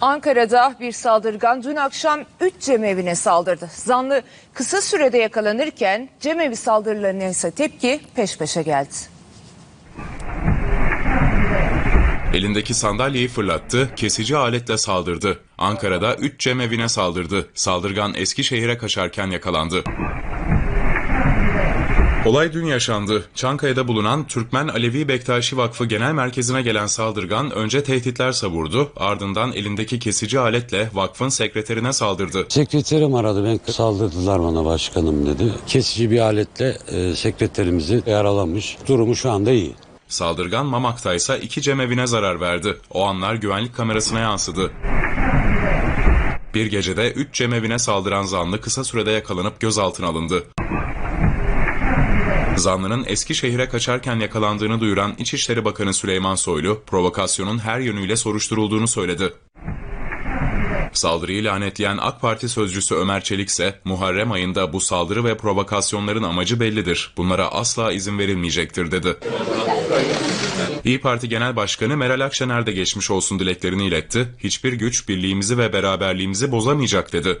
Ankara'da bir saldırgan dün akşam 3 cemevine saldırdı. Zanlı kısa sürede yakalanırken cemevi saldırılarına ise tepki peş peşe geldi. Elindeki sandalyeyi fırlattı, kesici aletle saldırdı. Ankara'da 3 cemevine saldırdı. Saldırgan Eskişehir'e kaçarken yakalandı. Olay dün yaşandı. Çankaya'da bulunan Türkmen Alevi Bektaşi Vakfı Genel Merkezi'ne gelen saldırgan önce tehditler savurdu, ardından elindeki kesici aletle vakfın sekreterine saldırdı. Sekreterim aradı ben saldırdılar bana başkanım dedi. Kesici bir aletle e, sekreterimizi yaralamış. Durumu şu anda iyi. Saldırgan Mamak'ta ise iki cemevine zarar verdi. O anlar güvenlik kamerasına yansıdı. Bir gecede 3 cemevine saldıran zanlı kısa sürede yakalanıp gözaltına alındı. Zanlının Eskişehir'e kaçarken yakalandığını duyuran İçişleri Bakanı Süleyman Soylu, provokasyonun her yönüyle soruşturulduğunu söyledi. Saldırıyı lanetleyen AK Parti sözcüsü Ömer Çelik ise Muharrem ayında bu saldırı ve provokasyonların amacı bellidir. Bunlara asla izin verilmeyecektir dedi. İyi Parti Genel Başkanı Meral Akşener de geçmiş olsun dileklerini iletti. Hiçbir güç birliğimizi ve beraberliğimizi bozamayacak dedi.